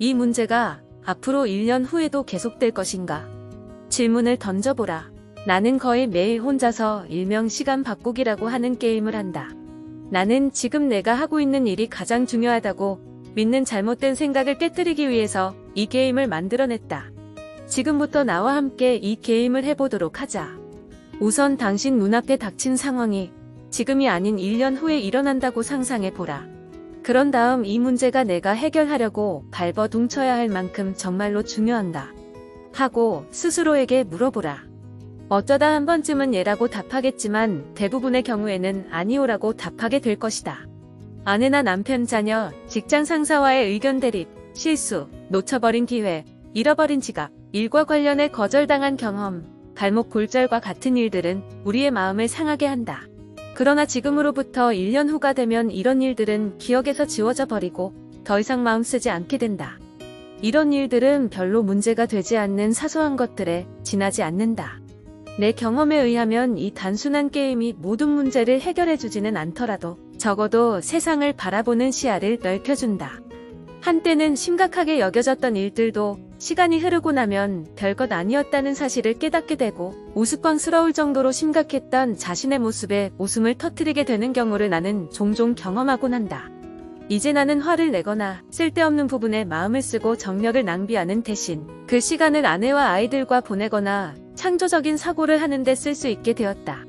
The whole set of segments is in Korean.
이 문제가 앞으로 1년 후에도 계속될 것인가? 질문을 던져보라. 나는 거의 매일 혼자서 일명 시간 바꾸기라고 하는 게임을 한다. 나는 지금 내가 하고 있는 일이 가장 중요하다고 믿는 잘못된 생각을 깨뜨리기 위해서 이 게임을 만들어냈다. 지금부터 나와 함께 이 게임을 해보도록 하자. 우선 당신 눈앞에 닥친 상황이 지금이 아닌 1년 후에 일어난다고 상상해보라. 그런 다음 이 문제가 내가 해결하려고 발버둥쳐야 할 만큼 정말로 중요한다. 하고 스스로에게 물어보라. 어쩌다 한 번쯤은 예라고 답하겠지만 대부분의 경우에는 아니오라고 답하게 될 것이다. 아내나 남편, 자녀, 직장 상사와의 의견 대립, 실수, 놓쳐버린 기회, 잃어버린 지갑, 일과 관련해 거절당한 경험, 발목 골절과 같은 일들은 우리의 마음을 상하게 한다. 그러나 지금으로부터 1년 후가 되면 이런 일들은 기억에서 지워져 버리고 더 이상 마음 쓰지 않게 된다. 이런 일들은 별로 문제가 되지 않는 사소한 것들에 지나지 않는다. 내 경험에 의하면 이 단순한 게임이 모든 문제를 해결해주지는 않더라도 적어도 세상을 바라보는 시야를 넓혀준다. 한때는 심각하게 여겨졌던 일들도 시간이 흐르고 나면 별것 아니었다는 사실을 깨닫게 되고 우스꽝스러울 정도로 심각했던 자신의 모습에 웃음을 터뜨리게 되는 경우를 나는 종종 경험하곤 한다. 이제 나는 화를 내거나 쓸데없는 부분에 마음을 쓰고 정력을 낭비하는 대신 그 시간을 아내와 아이들과 보내거나 창조적인 사고를 하는데 쓸 수 있게 되었다.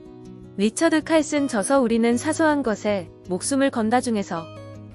리처드 칼슨 저서 우리는 사소한 것에 목숨을 건다 중에서